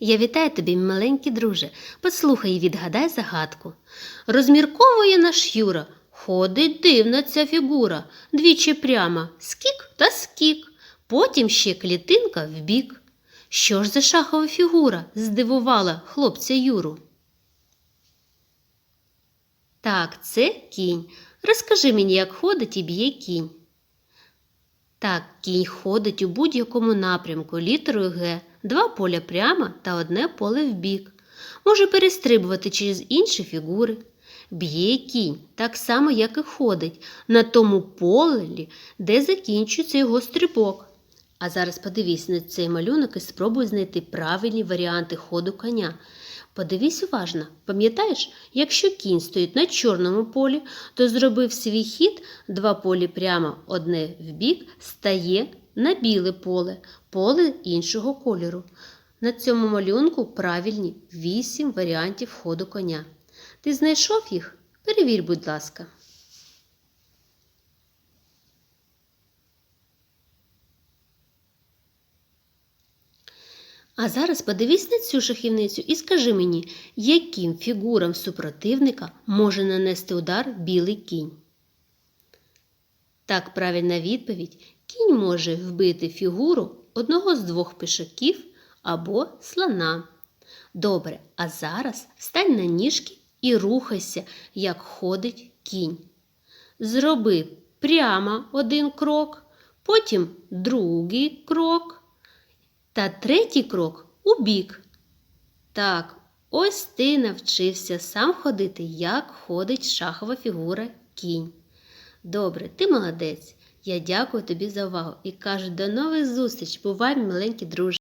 Я вітаю тобі, маленький друже. Послухай і відгадай загадку. Розмірковує наш Юра. Ходить дивна ця фігура, двічі прямо, скік та скік, потім ще клітинка вбік. Що ж за шахова фігура здивувала хлопця Юру? Так, це кінь. Розкажи мені, як ходить і б'є кінь. Так, кінь ходить у будь-якому напрямку літерою Г, два поля прямо та одне поле вбік. Може перестрибувати через інші фігури. Б'є кінь так само, як і ходить, на тому полі, де закінчується його стрибок. А зараз подивись на цей малюнок і спробуй знайти правильні варіанти ходу коня. Подивись уважно, пам'ятаєш, якщо кінь стоїть на чорному полі, то зробив свій хід, два полі прямо, одне вбік, стає на біле поле, поле іншого кольору. На цьому малюнку правильні вісім варіантів ходу коня. Ти знайшов їх? Перевір, будь ласка. А зараз подивись на цю шахівницю і скажи мені, яким фігурам супротивника може нанести удар білий кінь. Так, правильна відповідь кінь може вбити фігуру одного з двох пішаків або слона. Добре, а зараз встань на ніжки і рухайся, як ходить кінь. Зроби прямо один крок, потім другий крок. Та третій крок у бік. Так, ось ти навчився сам ходити, як ходить шахова фігура кінь. Добре, ти молодець. Я дякую тобі за увагу і кажу до нових зустріч. Бувай, маленький друже.